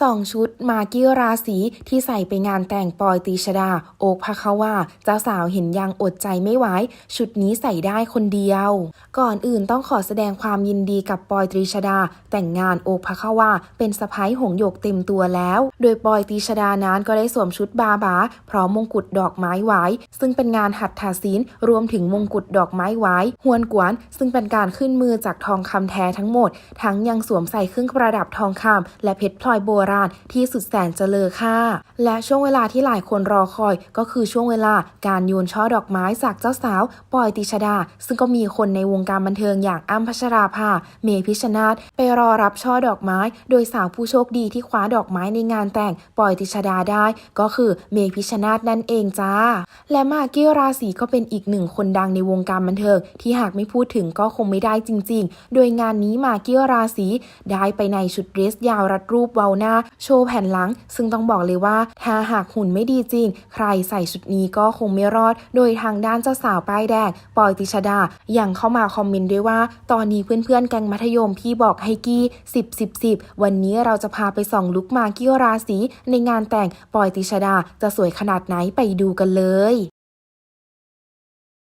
สองชุดมากี้ราศีที่ใส่ไปงานแต่งปอยตีชดา โอกพะคะว่าเจ้าสาวเห็นยังอดใจไม่ไหวชุดนี้ใส่ได้คนเดียว ก่อนอื่นต้องขอแสดงความยินดีกับปอยตรีชดา แต่งงานโอกพะคะว่าเป็นสะพ้ายหงหยกเต็มตัวแล้ว โดยปอยตรีชดานั้นก็ได้สวมชุดบาบาพร้อมมงกุฎดอกไม้ไว้ซึ่งเป็นงานหัตถศิลป์รวมถึงมงกุฎดอกไม้ไว้หวนกวน ซึ่งเป็นการขึ้นมือจากทองคำแท้ทั้งหมด ทั้งยังสวมใส่เครื่องประดับทองคำและเพชรพลอยโบราชที่สุดแสนเจเลอค่า และช่วงเวลาที่หลายคนรอคอย ก็คือช่วงเวลาการโยนช่อดอกไม้จากเจ้าสาวปอยติชดา ซึ่งก็มีคนในวงการบันเทิงอย่างอ้ำพัชราภา เมพิชนาธไปรอรับช่อดอกไม้ โดยสาวผู้โชคดีที่คว้าดอกไม้ในงานแต่งปอยติชดาได้ ก็คือเมพิชชนาธนั่นเองจ้า และมากกี้ราศีก็เป็นอีกหนึ่งคนดังในวงการบันเทิงที่หากไม่พูดถึงก็คงไม่ได้จริง ๆ โดยงานนี้มากกี้ราศีได้ไปในชุดเดรสยาวรัดรูปเวาหน้า โชว์แผ่นหลัง ซึ่งต้องบอกเลยว่า ถ้าหากหุ่นไม่ดีจริง ใครใส่ชุดนี้ก็คงไม่รอด โดยทางด้านเจ้าสาวป้ายแดงปอยติชดาอยังเข้ามาคอมเมนต์ด้วยว่า ตอนนี้เพื่อนๆแก๊งมัธยมพี่บอกให้กี้10 10 10 วันนี้เราจะพาไปส่องลุกมากกี้ราศีในงานแต่งปอยติชดาจะสวยขนาดไหนไปดูกันเลย